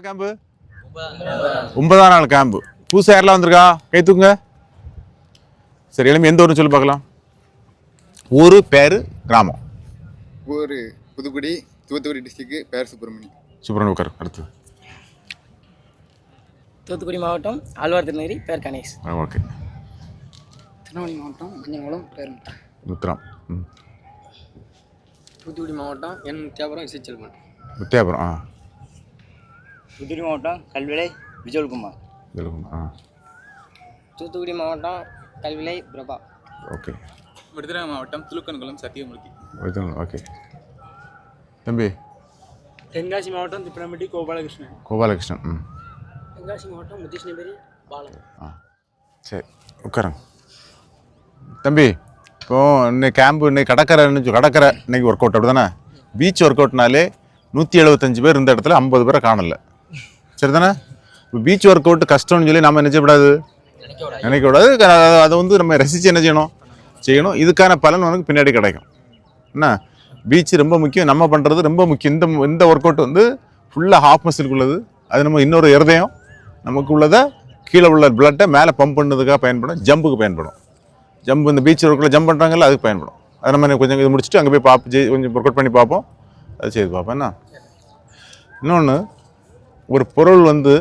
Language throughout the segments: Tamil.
நாள் கேம்பு ஒன்பதாம் நாள் கேம்பு புதுசாக யாரெல்லாம் வந்திருக்கா? கை தூக்குங்க. சரி எலும்பி எந்த ஊர்னு சொல்லி பார்க்கலாம். ஊர் பேர் கிராமம். ஊர் புதுக்குடி தூத்துக்குடி டிஸ்ட்ரிக்ட் பேர் சுப்பிரமணி. சுப்பிரமணிய உட்கார் அடுத்து. தூத்துக்குடி மாவட்டம் ஆழ்வார் திருநகிரி பேர் கணேஷ். ஓகே. திருநெல்வேலி மாவட்டம் மஞ்சங்குளம் பேர் முத்திரம். ம். தூத்துக்குடி மாவட்டம் என் முத்தியாபுரம் இசைச்செல்வன். முத்தியாபுரம் ஆ. தூத்துக்குடி மாவட்டம் கல்விலை விஜயகுமார். சொல்லுங்க ஆ. தூத்துக்குடி மாவட்டம் கல்விலை பிரபா. ஓகே. விருதுநகர் மாவட்டம் துலுக்கன்குளம் சத்தியமூர்த்தி. ஓகே. தம்பி. தென்காசி மாவட்டம் திப்பனம்பட்டி கோபாலகிருஷ்ணன். கோபாலகிருஷ்ணன் ம். தென்காசி மாவட்டம் முத்துகிருஷ்ணபேரி பாலம். ஆ. சரி உட்காருங்க. தம்பி இப்போ இன்னைக்கு கேம்பு இன்னைக்கு கடற்கரை கடற்கரை இன்னைக்கு ஒர்க் அவுட் அப்படி தானே பீச் ஒர்க் அவுட்னாலே நூற்றி எழுபத்தஞ்சு பேர் இருந்த இடத்துல ஐம்பது பேரை காணல. சரிதானே? இப்போ பீச் ஒர்க் அவுட் கஷ்டம்னு சொல்லி நம்ம நினைச்சக்கூடாது நினைக்கக்கூடாது. அதை வந்து நம்ம ரசித்து என்ன செய்யணும்? செய்யணும். இதுக்கான பலன் உனக்கு பின்னாடி கிடைக்கும். என்ன? பீச் ரொம்ப முக்கியம். நம்ம பண்ணுறது ரொம்ப முக்கியம். இந்த இந்த ஒர்க் அவுட் வந்து ஃபுல்லாக ஹாஃப் மசிலுக்கு உள்ளது அது நம்ம இன்னொரு இருதயம் நமக்கு உள்ளதை கீழே உள்ள பிளட்டை மேலே பம்ப் பண்ணதுக்காக பயன்படும். ஜம்புக்கு பயன்படும். ஜம்ப் இந்த பீச் ஒர்க்கில் ஜம்ப் பண்ணுறாங்கல்ல அதுக்கு பயன்படும். அதை நம்ம கொஞ்சம் இது முடிச்சுட்டு அங்கே போய் பார்ப்போம் கொஞ்சம் ஒர்க் அவுட் பண்ணி பார்ப்போம். அது செய்து பார்ப்போம். என்ன? இன்னொன்று ஒரு பொருள் வந்து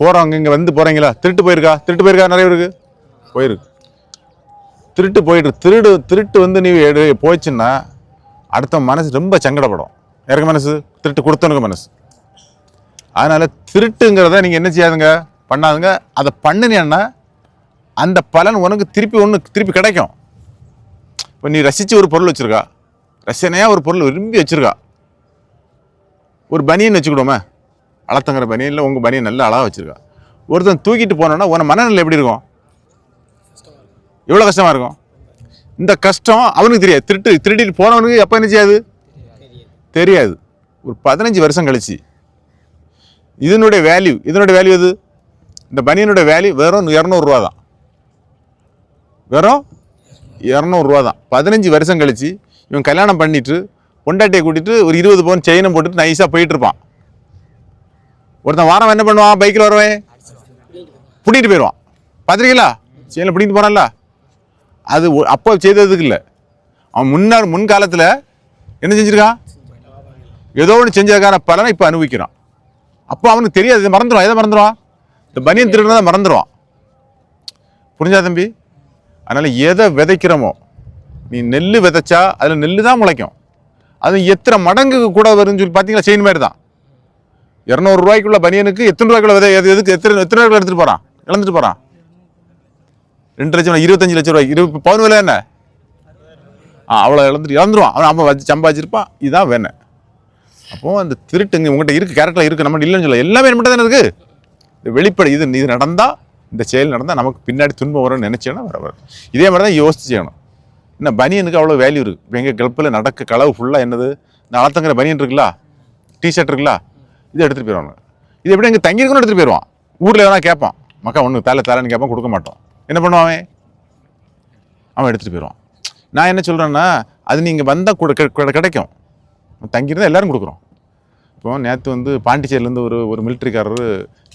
போகிறவங்க இங்கே வந்து போகிறீங்களா திருட்டு போயிருக்கா? திருட்டு போயிருக்கா? நிறைய பேருக்கு? போயிருக்கு. திருட்டு போயிட்டு திருடு திருட்டு வந்து நீ எடு போச்சுன்னா அடுத்த மனசு ரொம்ப சங்கடப்படும். இறக்க மனசு? திருட்டு கொடுத்தவனுக்கு மனசு. அதனால் திருட்டுங்கிறத நீங்கள் என்ன செய்யாதுங்க? பண்ணாதுங்க. அதை பண்ணினேன்னா அந்த பலன் உனக்கு திருப்பி ஒன்று திருப்பி கிடைக்கும். இப்போ நீ ரசித்து ஒரு பொருள் வச்சுருக்கா. ரசனையாக ஒரு பொருள் விரும்பி வச்சுருக்கா. ஒரு பனியன் வச்சுக்கிடுவோமே. அளத்தங்கிற பனியனில் உங்கள் பனியன் நல்லா அழகாக வச்சுருக்கா. ஒருத்தன் தூக்கிட்டு போனோன்னா உன மனநிலை எப்படி இருக்கும்? எவ்வளோ கஷ்டமாக இருக்கும்? இந்த கஷ்டம் அவனுக்கு தெரியாது. திருட்டு திருடிட்டு போனவனுக்கு எப்போ என்ன செய்யாது? தெரியாது. ஒரு பதினஞ்சு வருஷம் கழிச்சு. இதனுடைய வேல்யூ இதனுடைய வேல்யூ எது? இந்த பனியனுடைய வேல்யூ வெறும் இரநூறுவா தான். வெறும் இரநூறுவா தான். பதினஞ்சு வருஷம் கழிச்சு இவன் கல்யாணம் பண்ணிட்டு பொண்டாட்டியை கூட்டிட்டு ஒரு இருபது பவுன் செயினை போட்டுட்டு நைஸாக போயிட்டுருப்பான் ஒருத்தன் வாரம் என்ன பண்ணுவான்? பைக்கில் வருவேன். பிடிக்கிட்டு போயிடுவான். பார்த்துருக்கீங்களா செயினில் பிடிக்கிட்டு போகிறான்ல அது ஒ- அப்போ செய்ததுக்கு இல்லை. அவன் முன்னாடி முன்காலத்தில் என்ன செஞ்சிருக்கான்? ஏதோ ஒன்று செஞ்சதுக்கான பலனை இப்போ அனுபவிக்கிறான். அப்போ அவனுக்கு தெரியாது இதை மறந்துடுவான். எதை மறந்துடுவான்? இந்த பனியன் திருடுறதை மறந்துடுவான். புரிஞ்சா தம்பி? அதனால் எதை விதைக்கிறோமோ நீ நெல் விதைச்சா அதில் நெல் தான் முளைக்கும். அது எத்தனை மடங்கு கூட வரும்னு சொல்லி பார்த்தீங்களா செயின் மாதிரி தான். இரநூறு ரூபாய்க்குள்ள பனியனுக்கு எத்தனை ரூபாய்க்குள்ள விதை? எது எதுக்கு? எத்தனை எத்தனை ரூபாய்க்குள்ள எடுத்துகிட்டு போகிறான் இழந்துட்டு போகிறான் ரெண்டு லட்சம் இருபத்தஞ்சு லட்சம் ரூபாய். இரு பவுன் விலை என்ன? ஆ அவ்வளோ இழந்துட்டு இழந்துருவான். அவன் அவன் வச்சு சம்பாதிச்சிருப்பான். இதுதான் வேணை அப்போ அந்த திருட்டுங்க உங்கள்கிட்ட இருக்குது கேரக்டர் இருக்குது நம்ம இல்லைன்னு சொல்ல எல்லாமே நம்மகிட்ட தானே இருக்குது வெளிப்படை இது இது நடந்தால் இந்த செயல் நடந்தால் நமக்கு பின்னாடி துன்பம் வரும்னு நினச்சேன்னா வர வரும் இதே மாதிரி தான் யோசிச்சு செய்யணும். என்ன பனியனுக்கு அவ்வளோ வேல்யூ இருக்குது எங்கள் கல்ப்பில் நடக்க களவு ஃபுல்லாக என்னது? இந்த அளத்தங்கிற பனியன் இருக்குல்ல? டிஷர்ட் இருக்குல்ல? இதை எடுத்துகிட்டு போயிடுவாங்க. இது எப்படி எங்கே தங்கியிருக்கணும் எடுத்துகிட்டு போயிடுவான். ஊரில் எதனா கேட்பான் மக்கா ஒன்று தலை தலைன்னு கேட்பான் கொடுக்க மாட்டோம். என்ன பண்ணுவான் அவன்? அவன் எடுத்துகிட்டு போயிடுவான். நான் என்ன சொல்கிறேன்னா அது நீங்கள் வந்தால் கூட கெ- கிடைக்கும். தங்கியிருந்தால் எல்லாரும் கொடுக்குறோம். இப்போ நேற்று வந்து பாண்டிச்சேரியிலேருந்து ஒரு ஒரு மிலிட்ரிக்காரர்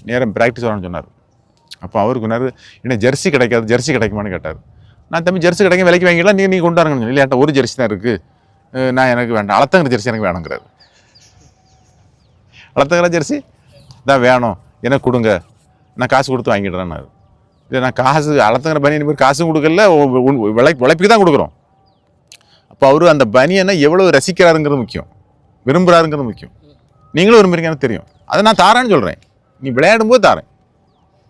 நேரம் ப்ராக்டிஸ் வரணும்னு சொன்னார். அப்போ அவருக்கு சொன்னார் என்ன ஜெர்சி கிடைக்காது ஜெர்சி கிடைக்குமான்னு கேட்டார். நான் தம்பி ஜெர்சி கிடைக்கும் விலைக்கு வாங்கிடலாம் நீங்கள் நீங்கள் கொண்டு வரணும்னு இல்லை ஒரு ஜெர்சி தான் இருக்குது நான் எனக்கு வேண்டாம் அளத்தங்கிற ஜெர்சி எனக்கு வேணுங்கிறாரு அளத்தங்கிற ஜெர்சி? இதான் வேணும். எனக்கு கொடுங்க. நான் காசு கொடுத்து வாங்கிடுறேன்னாரு இல்லை நான் காசு அளத்தங்கிற பனியன் பேர் காசும் கொடுக்கல விளை விளைப்புக்கு தான் கொடுக்குறோம். அப்போ அவர் அந்த பனியனை எவ்வளோ ரசிக்கிறாருங்கிறது முக்கியம். விரும்புகிறாருங்கிறது முக்கியம். நீங்களும் விரும்புறீங்க எனக்கு தெரியும். அதை நான் தாரேன்னு சொல்கிறேன் நீ விளையாடும் போது தாரேன்.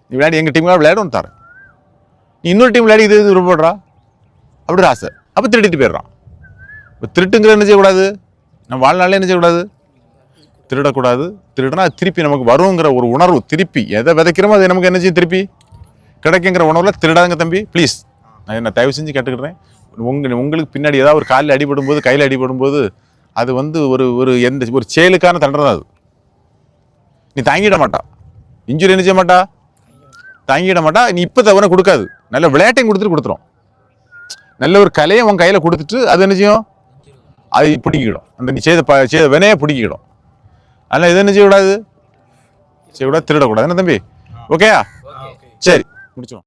நீ விளையாடி எங்கள் டீமுக்காக விளையாடும் தாரேன். நீ இன்னொரு டீம் விளையாடி இது இது விருப்பப்படுறா? அப்படி ஒரு ஆசை. அப்போ திருடிட்டு போயிடுறான். இப்போ திருட்டுங்கிற என்ன செய்யக்கூடாது? நம்ம வாழ்நாளில் என்ன செய்யக்கூடாது? திருடக்கூடாது. திருடினா அது திருப்பி நமக்கு வருங்கிற ஒரு உணர்வு திருப்பி. எதை விதைக்கிறோமோ அது நமக்கு என்ன செய்யும்? திருப்பி. கிடைக்குங்கிற உணர்வில் திருடாதுங்க தம்பி. ப்ளீஸ் நான் என்ன தயவு செஞ்சு கேட்டுக்கிறேன். உங்க உங்களுக்கு பின்னாடி ஏதாவது ஒரு காலில் அடிபடும் போது கையில் அடிபடும் போது அது வந்து ஒரு ஒரு எந்த ஒரு செயலுக்கான தண்டனை அது. நீ தாங்கிட மாட்டா. இன்ஜுரி என்ன செய்ய மாட்டா? தாங்கிட மாட்டா. நீ இப்போ தவிர கொடுக்காது. நல்ல விளையாட்டையும் கொடுத்துட்டு கொடுத்துரும். நல்ல ஒரு கலையை உன் கையில் கொடுத்துட்டு அது என்ன செய்யும்? அது பிடிக்கிடும். அந்த நீ செய்த ப செய்த வினையை பிடிக்கிடும். அதனால் இது என்ன செய்யக்கூடாது செய்யக்கூடாது திருடக்கூடாது என்ன தம்பி ஓகேயா சரி முடிச்சோம்